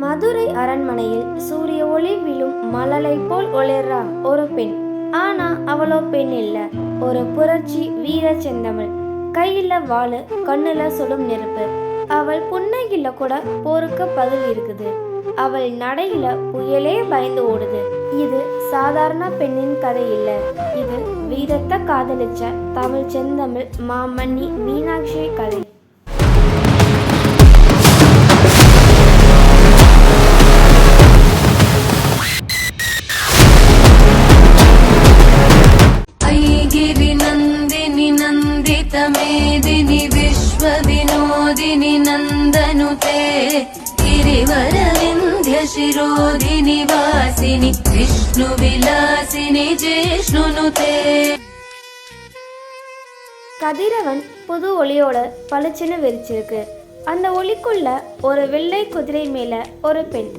மதுரை அரண்மனையில் சூரிய ஒளி விழும் மலலை போல் ஒளிர்றா ஒரு பெண். ஆனா அவளோ பெண் இல்ல. ஒரு புரட்சி வீர செந்தமிழ். கையில வாளு கண்ணுல சுடும் நெருப்பு. அவள் புன்னகையில கூட போருக்கு பதில் இருக்குது. அவள் நடையில புயலே பயந்து ஓடுது. இது சாதாரண பெண்ணின் கதை இல்ல. இது வீரத்தை காதலிச்ச தமிழ் செந்தமிழ் மாமன்னி மீனாட்சி கதை. नन्दित मेदिनि विश्वविनोदिनि नन्दनुते गिरिवरविन्ध्य शिरोधिनि वासिनि विष्णुविलासिनि जिष्णुनुते கதிரவன் புது ஒளியோட பளிச்சுன்னு வெறிச்சிருக்கு அந்த ஒளிக்குள்ள ஒரு வெள்ளை குதிரை மேல ஒரு பெண்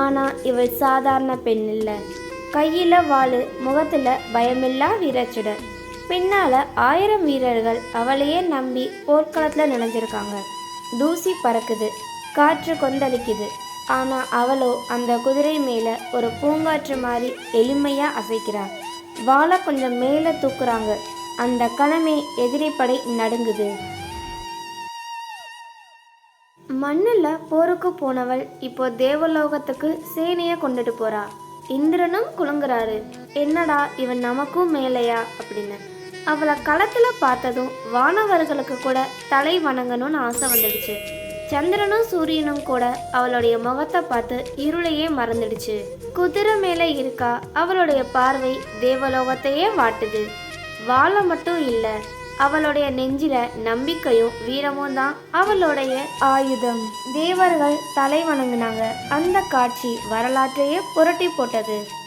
ஆனா இவள் சாதாரண பெண் இல்ல கையில வாளு முகத்துல பயமில்லா வீரச்சுடர் பின்னால் ஆயிரம் வீரர்கள் அவளையே நம்பி போர்க்களத்தில் நுழைஞ்சிருக்காங்க. தூசி பறக்குது காற்று கொந்தளிக்குது. ஆனால் அவளோ அந்த குதிரை மேலே ஒரு பூங்காற்று மாதிரி எளிமையாக அசைக்கிறாள் வாழை கொஞ்சம் மேலே தூக்குறாங்க. அந்த கணமே எதிரிப்படை நடுங்குது. மண்ணில் போருக்கு போனவள் இப்போ தேவலோகத்துக்கு சேனையை கொண்டுட்டு போறா. இந்திரனும் குலுங்குறாரு. என்னடா இவன் நமக்கும் மேலையா? அப்படின்னு. அவளை களத்தில் பார்த்ததும் வானவர்களுக்கு கூட தலை வணங்கணும்னு ஆசை வந்துடுச்சு. சந்திரனும் சூரியனும் கூட அவளுடைய முகத்தை பார்த்து இருளையே மறந்துடுச்சு. குதிரை மேலே இருக்கா அவளுடைய பார்வை தேவலோகத்தையே வாட்டுது. வாழ மட்டும் இல்லை அவளுடைய நெஞ்சில நம்பிக்கையும் வீரமும் தான் அவளுடைய ஆயுதம். தேவர்கள் தலை வணங்கினாங்க. அந்த காட்சி வரலாற்றையே புரட்டி போட்டது.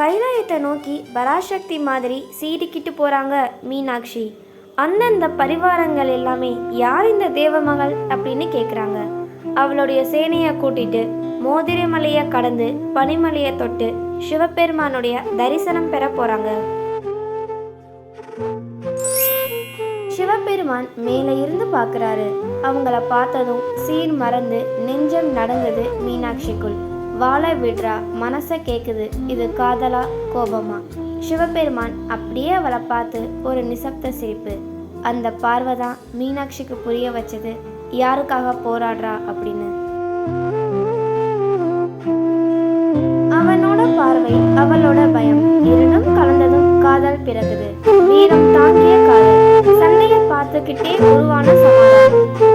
கைலாயத்தை நோக்கி பராசக்தி மாதிரி சீடிக்கிட்டு போகிறாங்க மீனாட்சி. அந்தந்த பரிவாரங்கள் எல்லாமே யார் இந்த தேவமகள் அப்படின்னு கேட்குறாங்க அவளுடைய சேனையை கூட்டிட்டு மோதிரிமலையை கடந்து பனிமலையை தொட்டு சிவபெருமானுடைய தரிசனம் பெற போகிறாங்க சிவபெருமான் மேலே இருந்து பார்க்குறாரு அவங்கள பார்த்ததும் சீர் மறந்து நெஞ்சம் நடந்தது மீனாட்சிக்குள். வாழ விடுறா மனசை கேட்குது இது காதலா கோபமா? சிவபெருமான் அப்படியே அவளை பார்த்து ஒரு நிசப்த சிரிப்பு. அந்த பார்வை தான் மீனாட்சிக்கு புரிய வச்சது. யாருக்காக போராடுறா அப்படின்னு. அவனோட பார்வை அவளோட பயம். இரண்டும் கலந்ததும் காதல் பிறகுது வீரம் தாங்கிய காதல். சண்டையை பார்த்துக்கிட்டே உருவான சமாதானம்.